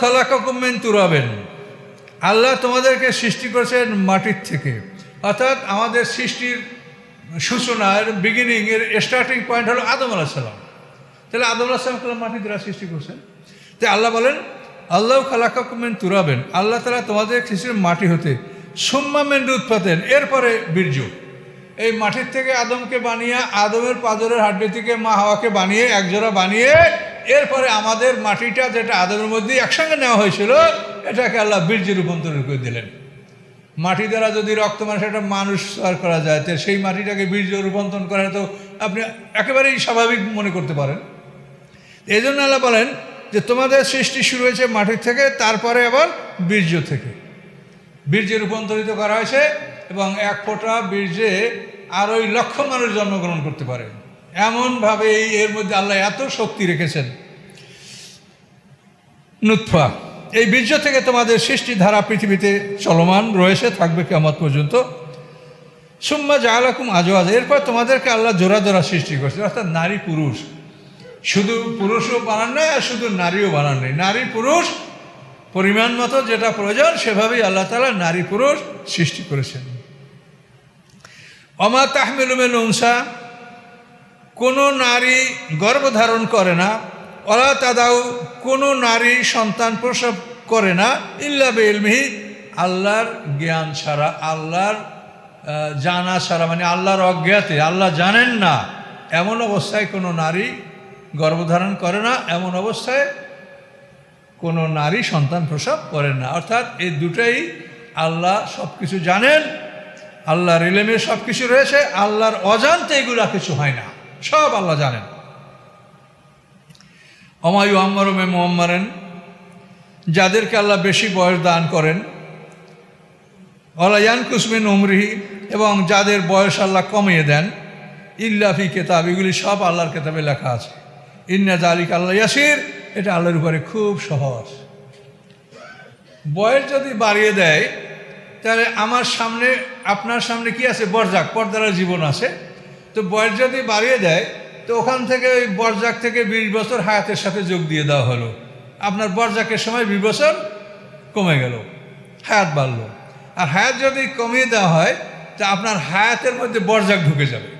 খালাকুমেন তুরাবেন। আল্লাহ তোমাদেরকে সৃষ্টি করেছেন মাটির থেকে। অর্থাৎ আমাদের সৃষ্টির সূচনার বিগিনিং এর স্টার্টিং পয়েন্ট হলো আদম আলাহিসাল্লাম তাহলে আদম আলাহিসাল্লাম মাটি দ্বারা সৃষ্টি করছেন? তাই আল্লাহ বলেন, আল্লাহ খালাকুমেন তুরাবেন। আল্লাহ তালা তোমাদের সৃষ্টির মাটি হতে, সোম্মা মেন্ডু উৎপাতেন এরপরে বীর্য। এই মাটির থেকে আদমকে বানিয়ে, আদমের পাজরের হাড্ডি থেকে মা হাওয়াকে বানিয়ে, একজোড়া বানিয়ে এরপরে আমাদের মাটিটা যেটা আদমের মধ্যে একসঙ্গে নেওয়া হয়েছিল, এটাকে আল্লাহ বীর্যে রূপান্তরিত করে দিলেন। মাটি দ্বারা যদি রক্ত মানুষ একটা মানুষ তৈরি করা যায়, তো সেই মাটিটাকে বীর্য রূপান্তরণ করা তো আপনি একেবারেই স্বাভাবিক মনে করতে পারেন। এই জন্য আল্লাহ বলেন যে তোমাদের সৃষ্টি শুরু হয়েছে মাটির থেকে, তারপরে আবার বীর্য থেকে। বীর্যে রূপান্তরিত করা হয়েছে এবং এক ফোঁটা বীর্যে আর ওই লক্ষ মানুষ জন্মগ্রহণ করতে পারে। এমনভাবে এর মধ্যে আল্লাহ এত শক্তি রেখেছেন। নুৎফা এই বীর্য থেকে তোমাদের সৃষ্টি ধারা পৃথিবীতে চলমান, রয়েছে, থাকবে কেমন পর্যন্ত। সুম্মা জাহালাকুম আজো আজ এরপর তোমাদেরকে আল্লাহ জোড়া জোড়া সৃষ্টি করছে অর্থাৎ নারী পুরুষ। শুধু পুরুষও বানান নাই, আর শুধু নারীও বানান নেই। নারী পুরুষ, পরিমাণ মতো যেটা প্রয়োজন, সেভাবেই আল্লাহ তালা নারী পুরুষ সৃষ্টি করেছেন। অমা তাহমিলুমেল উংসা কোনো নারী গর্ভধারণ করে না অলা তাদাও কোনো নারী সন্তান প্রসব করে না, ইল্লা বেলমিহি আল্লাহর জ্ঞান ছাড়া, আল্লাহর জানা ছাড়া মানে আল্লাহর অজ্ঞাতে, আল্লাহ জানেন না, এমন অবস্থায় কোনো নারী গর্ভধারণ করে না, এমন অবস্থায় কোনো নারী সন্তান প্রসব করেন না। অর্থাৎ এই দুটাই আল্লাহ সব কিছু জানেন, আল্লাহর ইলেমে সব কিছু রয়েছে, আল্লাহর অজান্তে এগুলা কিছু হয় না। সব আল্লাহ জানেন। অমায়ু আম্মারমে মোহাম্মারেন যাদেরকে আল্লাহ বেশি বয়স দান করেন। অলায়ান কুসমিন উমরিহি, এবং যাদের বয়স আল্লাহ কমিয়ে দেন। ইল্লাফি কেতাব, এগুলি সব আল্লাহর কেতাবে লেখা আছে। ইন্না জালিক আল্লাহ ইয়াসির, এটা আল্লাহর উপরে খুব সহজ। বয়স যদি বাড়িয়ে দেয়, তাহলে আমার সামনে, আপনার সামনে কি আছে? বরজাক, পর্দার জীবন আছে। তো বয়স যদি বাড়িয়ে দেয়, তো ওখান থেকে ওই বরজাক থেকে বিশ বছর হায়াতের সাথে যোগ দিয়ে দেওয়া হলো। আপনার বরজাকের সময় বিশ বছর কমে গেল, হায়াত বাড়লো। আর হায়াত যদি কমিয়ে দেওয়া হয়, তা আপনার হায়াতের মধ্যে বরজাক ঢুকে যাবে।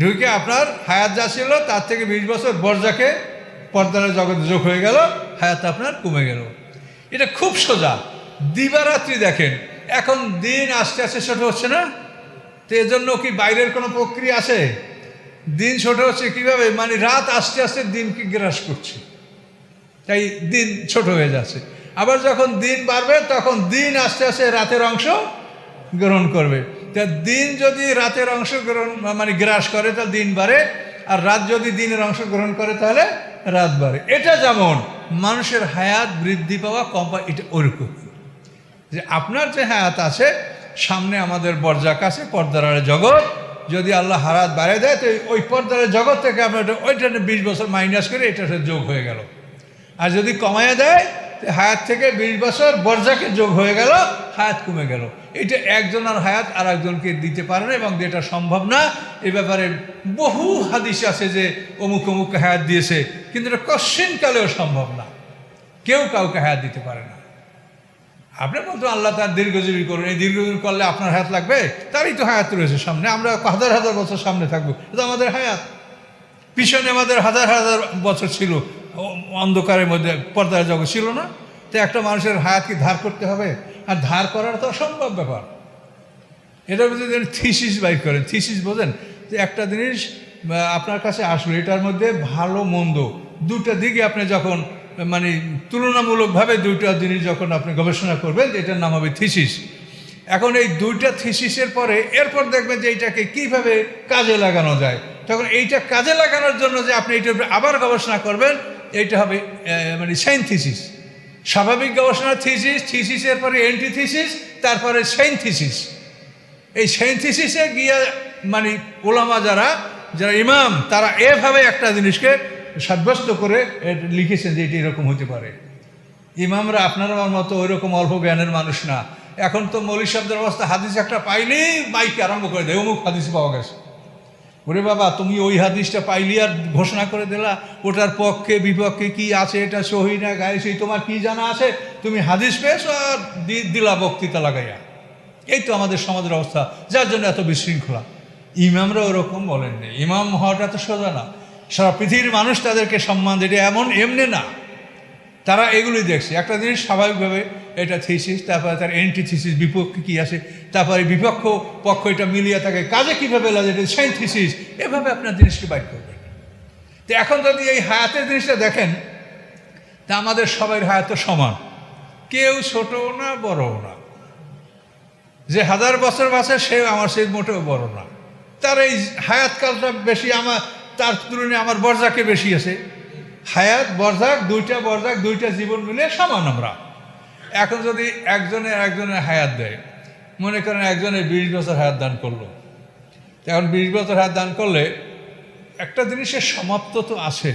ঢুকে আপনার হায়াত যা ছিল, তার থেকে বিশ বছর বরজাকে পর্দার জগতে যোগ হয়ে গেল, হায়াত আপনার কমে গেল। এটা খুব সোজা। দিবারাত্রি দেখেন, এখন দিন আস্তে আস্তে ছোট হচ্ছে না? তো এজন্য কি বাইরের কোনো প্রক্রিয়া আছে দিন ছোট হচ্ছে কীভাবে? মানে রাত আস্তে আস্তে দিনকে গ্রাস করছে। তাই দিন ছোট হয়ে যাচ্ছে। আবার যখন দিন বাড়বে, তখন দিন আস্তে আস্তে রাতের অংশ গ্রহণ করবে। তা দিন যদি রাতের অংশ গ্রহণ মানে গ্রাস করে, তাহলে দিন বাড়ে। আর রাত যদি দিনের অংশ গ্রহণ করে, তাহলে রাত বাড়ে। এটা যেমন মানুষের হায়াত বৃদ্ধি পাওয়া কম এটা ওরকম। যে আপনার যে হায়াত আছে সামনে আমাদের বরজাক আছে পর্দার জগৎ। যদি আল্লাহ হারাত বাড়িয়ে দেয়, তো ওই পর্দার জগৎ থেকে আমরা ওইটা বিশ বছর মাইনাস করে এটা যোগ হয়ে গেল। আর যদি কমাইয়া দেয়, তো হায়াত থেকে বিশ বছর বর্জাকে যোগ হয়ে গেল, হায়াত কমে গেল। এটা একজনের হায়াত আর একজনকে দিতে পারে না এবং যেটা সম্ভব না। এ ব্যাপারে বহু হাদিস আছে যে অমুক অমুক হায়াত দিয়েছে, কিন্তু এটা কশ্চিন কালেও সম্ভব না। কেউ কাউকে হায়াত দিতে পারে না। আপনি বলতো আল্লাহ তার দীর্ঘজীবী করুন। এই দীর্ঘজীবী করলে আপনার হায়াত লাগবে? তারই তো হায়াত রয়েছে সামনে। আমরা হাজার হাজার বছর সামনে থাকব। এটা আমাদের হায়াত। পিছনে আমাদের হাজার হাজার বছর ছিল। অন্ধকারের মধ্যে পর্দার জগৎ ছিল না। তো একটা মানুষের হায়াত কি ধার করতে হবে? আর ধার করার তো অসম্ভব ব্যাপার। এটার মধ্যে যদি থিসিস বাইক করেন। থিসিস বোঝেন যে একটা জিনিস আপনার কাছে আসলো, এটার মধ্যে ভালো, মন্দ, দুটা দিকে আপনি যখন মানে তুলনামূলকভাবে দুইটা জিনিস যখন আপনি গবেষণা করবেন এটার নাম হবে থিসিস। এখন এই দুইটা থিসিসের পরে এরপর দেখবেন যে এইটাকে কীভাবে কাজে লাগানো যায়। তখন এইটা কাজে লাগানোর জন্য যে আপনি এইটার আবার গবেষণা করবেন, এইটা হবে মানে সাইনথিসিস স্বাভাবিক গবেষণা থিসিস, থিসিসের পরে এন্টিথিসিস তারপরে সাইনথিসিস এই সাইন্থিসিসে গিয়ে মানে ওলামা যারা যারা ইমাম, তারা এভাবে একটা জিনিসকে সাব্যস্ত করে লিখেছেন যে এটি এরকম হতে পারে। ইমামরা আপনার আমার মতো ওই রকম অল্প জ্ঞানের মানুষ না। এখন তো মৌলিক শব্দের অবস্থা, হাদিস একটা পাইলেই বাইকে আরম্ভ করে দেয়, অমুক হাদিস পাওয়া গেছে। ওরে বাবা, তুমি ওই হাদিসটা পাইলি আর ঘোষণা করে দিলা, ওটার পক্ষে, বিপক্ষে কি আছে, এটা সহি না, গায়ে সেই, তোমার কি জানা আছে? তুমি হাদিস পেয়েছ আর দিলা বক্তৃতা লাগাইয়া। এই তো আমাদের সমাজের অবস্থা, যার জন্য এত বিশৃঙ্খলা। ইমামরা ওরকম বলেননি। ইমাম হওয়াটা তো সোজা না। সারা পৃথিবীর মানুষ তাদেরকে সম্মান এটা এমন, এমনি না। তারা এগুলি দেখছে। একটা জিনিস স্বাভাবিকভাবে এটা থিসিস তারপরে তার এন্টি থিসিস বিপক্ষে কী আছে, তারপরে বিপক্ষ পক্ষ এটা মিলিয়ে থাকে কাজে কীভাবে লাগে, এটা থিসিস এভাবে আপনার জিনিসটি বাইর করবেন তো এখন যদি এই হায়াতের জিনিসটা দেখেন, তা আমাদের সবাই হায়াত সমান। কেউ ছোটও না বড়ও না। যে হাজার বছর বাঁচে, সে আমার সেই মোটেও বড় না। তার এই হায়াতকালটা বেশি আমার তার তুলনায় আমার বরজাকে বেশি আছে। হায়াত, বরজাক, দুইটা বরজাক, দুইটা জীবন মিলে সমান আমরা। এখন যদি একজনে একজনের হায়াত দেয়, মনে করেন একজনে বিশ বছর হায়াত দান করল। এখন বিশ বছর হায়াত দান করলে একটা জিনিসের সমাপ্ত তো আছে।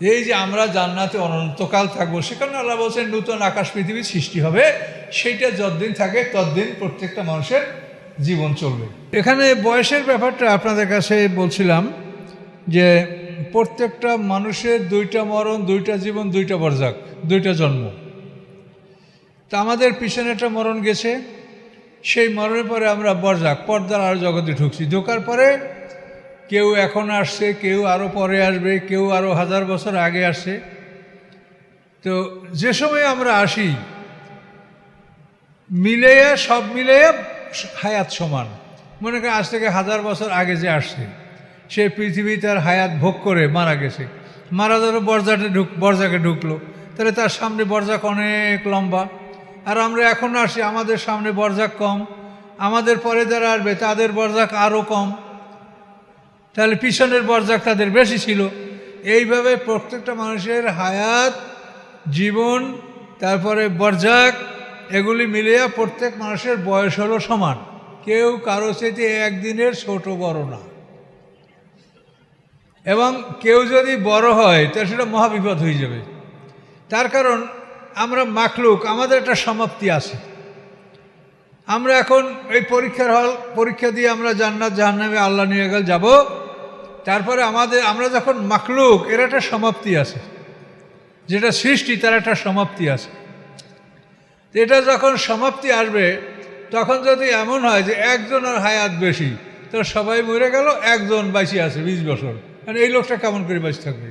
এই যে আমরা জান্নাতে অনন্তকাল থাকব সেখানে আল্লাহ বলছেন, নূতন আকাশ পৃথিবীর সৃষ্টি হবে। সেইটা যতদিন থাকে, ততদিন প্রত্যেকটা মানুষের জীবন চলবে। এখানে বয়সের ব্যাপারটা আপনাদের কাছে বলছিলাম। যে প্রত্যেকটা মানুষের দুইটা মরণ, দুইটা জীবন, দুইটা বরজাক, দুইটা জন্ম। তা আমাদের পিছনে একটা মরণ গেছে। সেই মরণের পরে আমরা বরজাক, পর্দার আর জগতে ঢুকছি। ঢোকার পরে কেউ এখন আসছে, কেউ আরও পরে আসবে, কেউ আরও হাজার বছর আগে আসছে। তো যে সময় আমরা আসি মিলেয়া সব মিলেয়া হায়াত সমান। মনে করেন আজ থেকে হাজার বছর আগে যে আসছে। সে পৃথিবী তার হায়াত ভোগ করে মারা গেছে। মারা যাবে বরজাটে ঢুক, বরজাকে ঢুকলো। তাহলে তার সামনে বরজাক অনেক লম্বা। আর আমরা এখন আসি, আমাদের সামনে বর্জাক কম। আমাদের পরে যারা আসবে, তাদের বরজাক আরও কম। তাহলে পিছনের বর্জাক তাদের বেশি ছিল। এইভাবে প্রত্যেকটা মানুষের হায়াত, জীবন, তারপরে বর্জাক, এগুলি মিলিয়া প্রত্যেক মানুষের বয়স হলো সমান। কেউ কারও চাইতে একদিনের ছোট বড় না। এবং কেউ যদি বড় হয় তাহলে সেটা মহাবিপদ হয়ে যাবে। তার কারণ, আমরা মাখলুক, আমাদের একটা সমাপ্তি আছে। আমরা এখন এই পরীক্ষার হল, পরীক্ষা দিয়ে আমরা জান্নাত, জাহান্নামে আল্লাহ নিয়ে গেল, যাব। তারপরে আমাদের, আমরা যখন মাখলুক, এর একটা সমাপ্তি আছে। যেটা সৃষ্টি, তার একটা সমাপ্তি আছে। এটা যখন সমাপ্তি আসবে, তখন যদি এমন হয় যে একজনের হায়াত বেশি, তো সবাই মরে গেল, একজন বাঁচি আছে, বিশ বছর। মানে এই লোকটা কেমন করে বেঁচে থাকবে?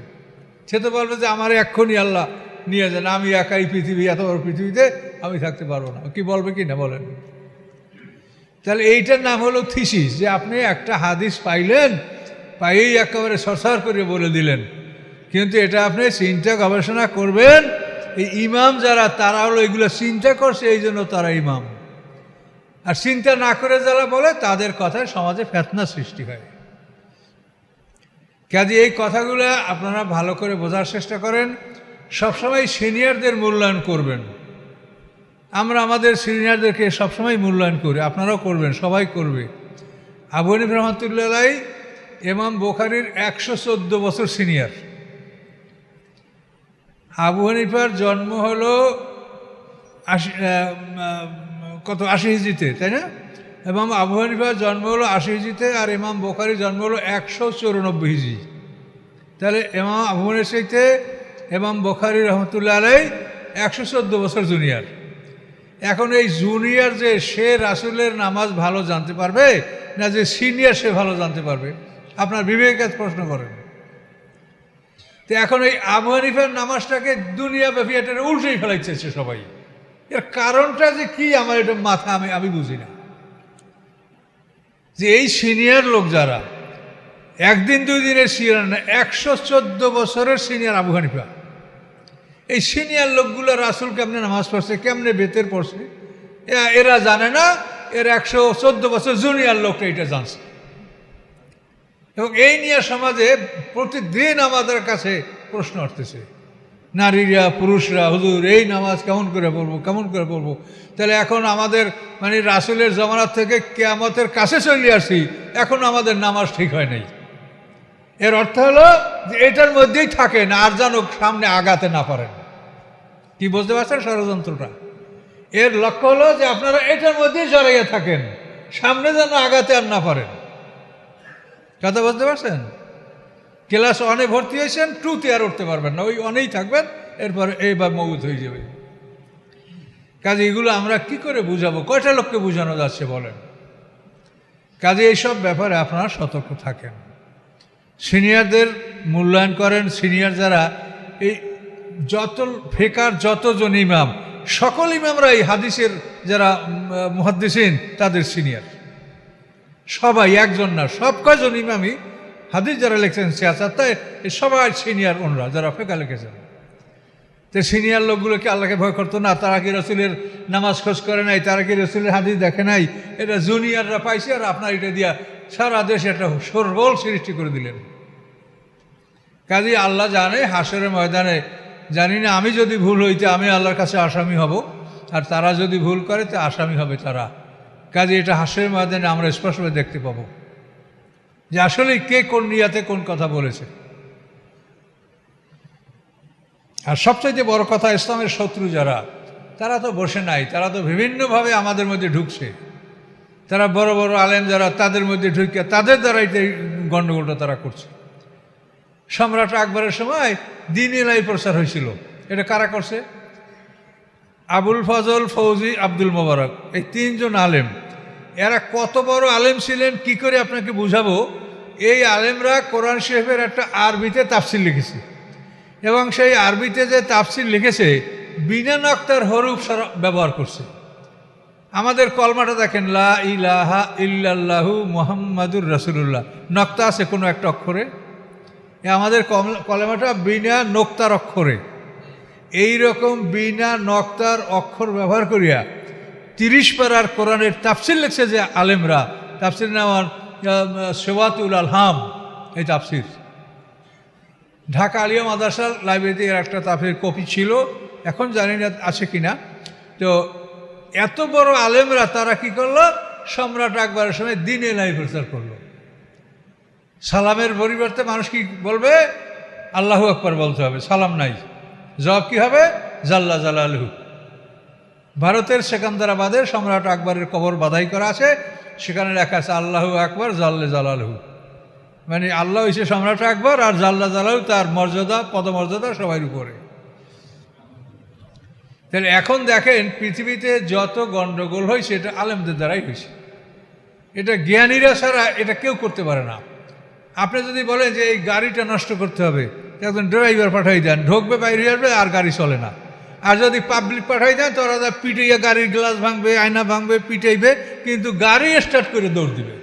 সে তো বলবে যে, আমার এক্ষুনি আল্লাহ নিয়ে যান, আমি একাই পৃথিবী, এত বড় পৃথিবীতে আমি থাকতে পারব না। কি বলবে কি না বলেন। তাহলে এইটার নাম হলো থিসিস, যে আপনি একটা হাদিস পাইলেন, পাইয়েই একেবারে সরসার করে বলে দিলেন। কিন্তু এটা আপনি চিন্তা গবেষণা করবেন, এই ইমাম যারা, তারা হলো এগুলো চিন্তা করছে, এই জন্য তারা ইমাম। আর চিন্তা না করে যারা বলে, তাদের কথায় সমাজে ফেতনা সৃষ্টি হয়। কাজে এই কথাগুলো আপনারা ভালো করে বোঝার চেষ্টা করেন। সবসময় সিনিয়রদের মূল্যায়ন করবেন। আমরা আমাদের সিনিয়রদেরকে সবসময় মূল্যায়ন করি। আপনারাও করবেন, সবাই করবে। আবু হানিফ রহমতুল্লাহ এমাম বোখারির একশো চোদ্দ বছর সিনিয়র। আবু হানিফার জন্ম হলো আশি কত, আশি হিজিতে তাই না? এবং আবু হানিফার জন্ম হলো আশি হিজিতে আর ইমাম বোখারির জন্ম হলো একশো চৌরানব্বই হিজি তাহলে এমাম আবু হানিফাইতে এমাম বোখারি রহমতুল্লাহ আলাই একশো চোদ্দ বছর জুনিয়র। এখন এই জুনিয়র যে সে রাসুলের নামাজ ভালো জানতে পারবে না যে সিনিয়র সে ভালো জানতে পারবে? আপনার বিবেকের প্রশ্ন করেন। তো এখন এই আবু হানিফার নামাজটাকে দুনিয়া ব্যাপী এটা উল্টেই ফেলাইছে সবাই। এর কারণটা যে কি আমার এটা মাথা আমি আমি বুঝি না। যে এই সিনিয়র লোক যারা একদিন, দুই দিনের সিনিয়র না, একশো চোদ্দ বছরের সিনিয়র আবু হানিফা। এই সিনিয়র লোকগুলো রাসুল কেমনে নামাজ পড়ছে, কেমনে বেতের পড়ছে এরা- জানে না, এর একশো চোদ্দ বছর জুনিয়র লোকটা এটা জানছে। এবং এই নিয়ে সমাজে প্রতিদিন আমাদের কাছে প্রশ্ন আসতেছে, নারীরা, পুরুষরা, হুজুর, এই নামাজ কেমন করে পড়ব, কেমন করে পড়ব? তাহলে এখন আমাদের মানে রাসুলের জমানার থেকে কেয়ামতের কাছে চলে আসি, এখন আমাদের নামাজ ঠিক হয় নাই। এর অর্থ হলো যে এটার মধ্যেই থাকেন, আর যেন সামনে আগাতে না পারেন। কি বুঝতে পারছেন ষড়যন্ত্রটা? এর লক্ষ্য হলো যে আপনারা এটার মধ্যেই জড়াইয়া থাকেন, সামনে যেন আগাতে আর না পারেন। কথা বলতে পারছেন? ক্লাস অনে ভর্তি হয়েছেন টুতে আর উঠতে পারবেন না, ওই অনেই থাকবেন, এরপরে এইবার মৌত হয়ে যাবে। কাজে এগুলো আমরা কি করে বুঝাবো? কয়টা লোককে বোঝানো যাচ্ছে বলেন? কাজে এইসব ব্যাপারে আপনারা সতর্ক থাকেন। সিনিয়রদের মূল্যায়ন করেন। সিনিয়র যারা, এই যত ফেকার, যতজন ইমাম, সকল ইমামরা এই হাদিসের যারা মুহাদ্দিসিন, তাদের সিনিয়র। সবাই একজন না, সব কয়জন ইমামই হাদিস যারা লিখছেন সিয়াসাত, তাই সবাই সিনিয়র ওনরা, যারা ফেকা লিখেছেন। তো সিনিয়র লোকগুলোকে আল্লাহকে ভয় করতো না, তারা কি রসুলের নামাজ খোঁজ করে নাই, তারা কি রসুলের হাদিস দেখে নাই? এটা জুনিয়ররা পাইছে আর আপনার এটা দিয়া সারা দেশে একটা সরবল সৃষ্টি করে দিলেন। কাজী আল্লাহ জানে, হাসরের ময়দানে। জানি না, আমি যদি ভুল হইতে আমি আল্লাহর কাছে আসামি হব। আর তারা যদি ভুল করে তো আসামি হবে তারা। কাজে এটা হাসরের ময়দানে আমরা স্পষ্টভাবে দেখতে পাবো। যে আসলে কে কোন নিয়াতে কোন কথা বলেছে। আর সবচাইতে বড় কথা, ইসলামের শত্রু যারা, তারা তো বসে নাই, তারা তো বিভিন্নভাবে আমাদের মধ্যে ঢুকছে। তারা বড় বড় আলেম যারা, তাদের মধ্যে ঢুকিয়ে তাদের দ্বারাই গণ্ডগোলটা তারা করছে। সম্রাট আকবরের সময় দিন এলাই প্রচার হয়েছিল। এটা কারা করছে? আবুল ফজল ফৌজি আব্দুল মোবারক। এই তিনজন আলেম। এরা কত বড় আলেম ছিলেন, কি করে আপনাকে বুঝাবো? এই আলেমরা কোরআন শরীফের একটা আরবিতে তাফসিল লিখেছে। এবং সেই আরবিতে যে তাফসিল লিখেছে, বিনা নক্তার সারা- ব্যবহার করছে। আমাদের কলমাটা দেখেন, লা ইলাহা ইল্লাল্লাহু মোহাম্মদুর রসুল্লাহ নক্তা আছে কোনো একটা অক্ষরে। আমাদের কলেমাটা বিনা নোক্তার অক্ষরে। এই রকম বিনা নক্তার অক্ষর ব্যবহার করিয়া তিরিশ পারার কোরআনের তাফসিল লিখছে যে আলেমরা। তাফসির নাম সেওয়াতুল আলহাম, এই তাফসির। ঢাকা আলিয়া মাদ্রাসা লাইব্রেরিতে একটা তাফের কপি ছিল, এখন জানি না আছে কি না তো এত বড় আলেমরা তারা কি করল? সম্রাট আকবরের সময় দিনে লাই প্রচার করল। সালামের পরিবর্তে মানুষ কি বলবে? আল্লাহু আকবর বলতে হবে, সালাম নাই। জবাব কি হবে? জাল্লা জালালহু। ভারতের সেকান্দারাবাদে সম্রাট আকবরের কবর বাধাই করা আছে, সেখানে লেখা আছে, আল্লাহু আকবর, জাল্লে জালালহু। মানে আল্লাহ হইছে সম্রাট আকবর, আর জাল্লা জালালহু তার মর্যাদা, পদমর্যাদা সবার উপরে। তাহলে এখন দেখেন, পৃথিবীতে যত গণ্ডগোল হয়েছে এটা আলেমদের দ্বারাই হয়েছে এটা জ্ঞানীরা ছাড়া এটা কেউ করতে পারে না। আপনি যদি বলেন যে এই গাড়িটা নষ্ট করতে হবে একজন ড্রাইভার পাঠাই দেন ঢুকবে বাইরে আসবে আর গাড়ি চলে না। আর যদি পাবলিক পাঠাই দেন তো ওরা পিটাইয়া গাড়ির গ্লাস ভাঙবে আয়না ভাঙবে পিটাইবে কিন্তু গাড়ি স্টার্ট করে দৌড় দিবে।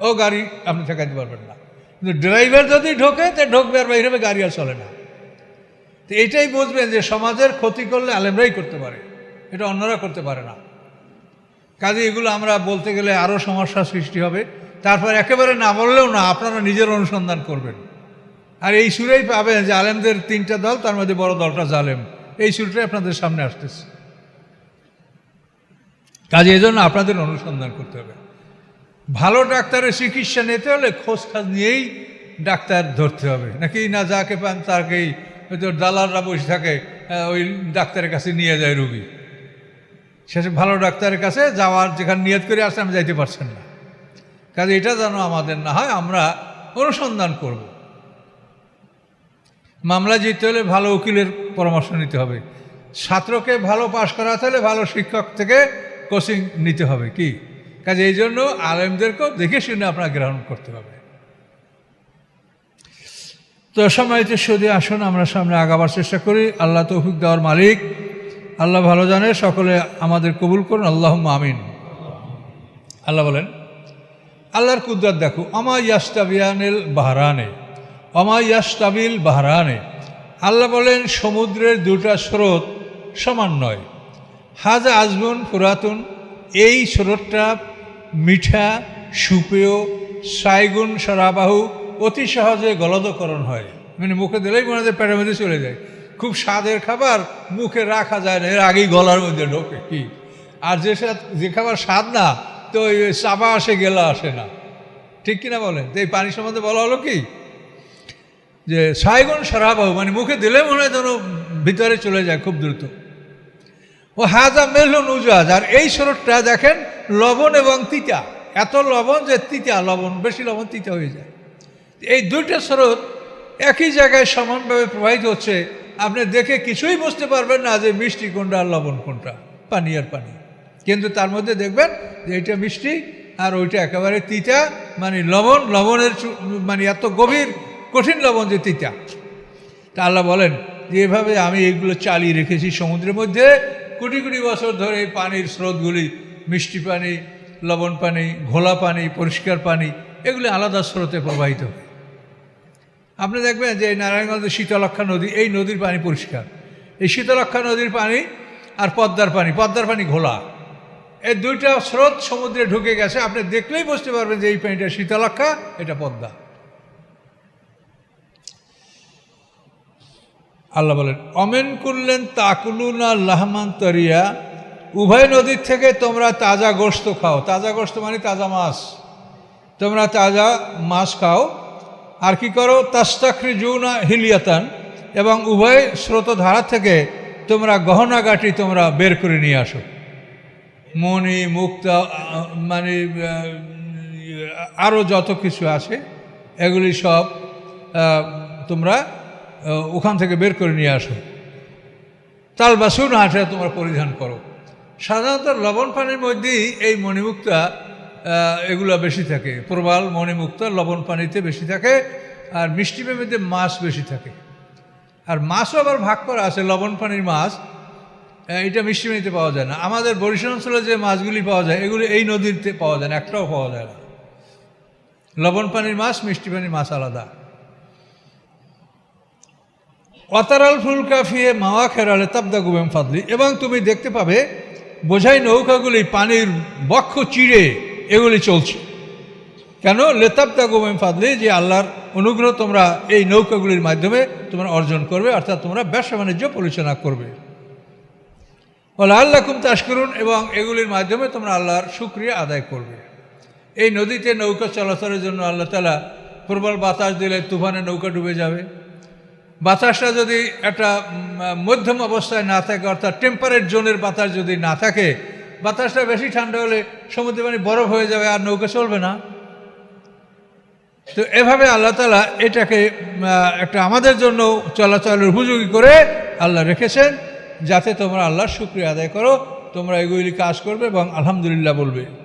ও গাড়ি আপনি ঠেকাইতে পারবেন না। কিন্তু ড্রাইভার যদি ঢোকে তো ঢোকবে আর বাইরে হবে, গাড়ি আর চলে না। তো এইটাই বুঝবেন যে সমাজের ক্ষতি করলে আলেমরাই করতে পারে। এটা অন্যরা করতে পারে না। কাজে এগুলো আমরা বলতে গেলে আরও সমস্যা সৃষ্টি হবে। তারপর একেবারে না বললেও না, আপনারা নিজের অনুসন্ধান করবেন। আর এই সুরেই পাবেন যে আলেমদের তিনটা দল, তার মধ্যে বড় দলটা জালেম। এই সুরটাই আপনাদের সামনে আসতেছে। কাজে এই জন্য আপনাদের অনুসন্ধান করতে হবে। ভালো ডাক্তারের চিকিৎসা নিতে হলে খোঁজ খাজ নিয়েই ডাক্তার ধরতে হবে। নাকি না যাকে পান তাকেই হয়তো দালালরা বসে থাকে ওই ডাক্তারের কাছে নিয়ে যায় রুগী। শেষে ভালো ডাক্তারের কাছে যাওয়ার যেখানে নিয়ত করে আসে, আমি যাইতে পারছেন না। কাজে এটা যেন আমাদের না হয়, আমরা অনুসন্ধান করব। মামলা জিততে হলে ভালো উকিলের পরামর্শ নিতে হবে। ছাত্রকে ভালো পাশ করাতে হলে ভালো শিক্ষক থেকে কোচিং নিতে হবে কি? কাজে এই জন্য আলেমদেরকেও দেখে শুনে আপনার গ্রহণ করতে হবে। তো সম্মানিত সদি আসুন আমরা সামনে আগাবার চেষ্টা করি। আল্লাহ তৌফিক দেওয়ার মালিক। আল্লাহ ভালো জানে, সকলে আমাদের কবুল করুন। আল্লাহ আমিন। আল্লাহ বলেন আল্লাহর কুদরত দেখো আমা ইয়াস্তাবিয়ানিল বাহরানে অমা ইয়াস্তাবিল বাহরানে। আল্লাহ বলেন, সমুদ্রের দুটা স্রোত সমান নয়। হাজা আজবুন পুরাতন এই স্রোতটা মিঠা, সুপেয়, সাইগুন সরাবাহু অতি সহজে গলদকরণ হয়। মানে মুখে দিলেই মনে হয় পেটের মধ্যে চলে যায়। খুব স্বাদের খাবার, মুখে রাখা যায় না, এর আগেই গলার মধ্যে ঢোকে। কি? আর যে যে খাবার স্বাদ না তো ওই চাপা আসে, গেলা আসে না। ঠিক কিনা বলেন তো এই পানি সম্বন্ধে বলা হলো কি? যে সাইগুন সরাবাহু মানে মুখে দিলে মনে হয় যেন ভিতরে চলে যায় খুব দ্রুত। ও হাজা মেলুন উজাজ আর এই স্রোতটা দেখেন লবণ এবং তিতা। এত লবণ যে তিতা লবণ, বেশি লবণ তিতা হয়ে যায়। এই দুইটা স্রোত একই জায়গায় সমানভাবে প্রবাহিত হচ্ছে। আপনি দেখে কিছুই বুঝতে পারবেন না যে মিষ্টি কোনটা আর লবণ কোনটা, পানি আর পানি। কিন্তু তার মধ্যে দেখবেন যে এটা মিষ্টি আর ওইটা একেবারে তিতা মানে লবণ, লবণের মানে এত গভীর, কঠিন লবণ যে তিতা। তা আল্লাহ বলেন যে এভাবে আমি এইগুলো চালিয়ে রেখেছি সমুদ্রের মধ্যে। কোটি কোটি বছর ধরে এই পানির স্রোতগুলি, মিষ্টি পানি, লবণ পানি, ঘোলা পানি, পরিষ্কার পানি, এগুলি আলাদা স্রোতে প্রবাহিত আপনি দেখবেন যে নারায়ণগঞ্জের শীতলক্ষা নদী, এই নদীর পানি পরিষ্কার। এই শীতলক্ষা নদীর পানি আর পদ্মার পানি পদ্মার পানি ঘোলা। এই দুইটা স্রোত সমুদ্রে ঢুকে গেছে, আপনি দেখলেই বুঝতে পারবেন যে এই পানিটা শীতলক্ষা, এটা পদ্মা। আল্লাহ বলেন, অমেন করলেন তাকুলুনা লাহমান তরিয়া, উভয় নদীর থেকে তোমরা তাজা গোস্ত খাও। তাজা গোস্ত মানে তাজা মাছ। তোমরা তাজা মাছ খাও, আর কি করো? তাস্তাখরি জুনা হিলিয়াতান, এবং উভয় স্রোতধারা থেকে তোমরা গহনা গাঁটি তোমরা বের করে নিয়ে আসো। মণি, মুক্তা মানে আরও যত কিছু আছে, এগুলি সব তোমরা ওখান থেকে বের করে নিয়ে আসো। তাল বাসুন হাঁটে তোমরা পরিধান করো। সাধারণত লবণ পানির মধ্যেই এই মণিমুক্তা এগুলো বেশি থাকে। প্রবাল, মণিমুক্তা লবণ পানিতে বেশি থাকে, আর মিষ্টি মধ্যে মাছ বেশি থাকে। আর মাছও আবার ভাগ করা আছে, লবণ পানির মাছ। এটা মিষ্টি পানিতে পাওয়া যায় না। আমাদের বরিশাল অঞ্চলে যে মাছগুলি পাওয়া যায়, এগুলি এই নদীতে পাওয়া যায় না, একটাও পাওয়া যায় না। লবণ পানির মাছ, মিষ্টি পানির মাছ আলাদা। অতারাল ফুলকা ফিয়ে মাওয়া খেরালে তাবদা গুবেম ফাদলি। এবং তুমি দেখতে পাবে, বোঝাই নৌকাগুলি পানির বক্ষ চিড়ে এগুলি চলছে। কেন? লেতাবদা গুবেম ফাদলি, যে আল্লাহর অনুগ্রহ তোমরা এই নৌকাগুলির মাধ্যমে তোমরা অর্জন করবে, অর্থাৎ তোমরা ব্যবসা বাণিজ্য পরিচালনা করবে। বলে আল্লাহ কুম চাষ করুন এবং এগুলির মাধ্যমে তোমরা আল্লাহর সুক্রিয়া আদায় করবে। এই নদীতে নৌকা চলাচলের জন্য আল্লাহ তালা প্রবল বাতাস দিলে তুফানে নৌকা ডুবে যাবে। বাতাসটা যদি একটা মধ্যম অবস্থায় না থাকে, অর্থাৎ টেম্পারেট জোনের বাতাস যদি না থাকে, বাতাসটা বেশি ঠান্ডা হলে সমুদ্রে পানি বরফ হয়ে যাবে আর নৌকা চলবে না। তো এভাবে আল্লাহ তালা এটাকে একটা আমাদের জন্য চলাচলের উপযোগী করে আল্লাহ রেখেছেন। যাতে তোমরা আল্লাহর শুক্রিয়া আদায় করো তোমরা এগুলি কাজ করবে এবং আলহামদুলিল্লাহ বলবে।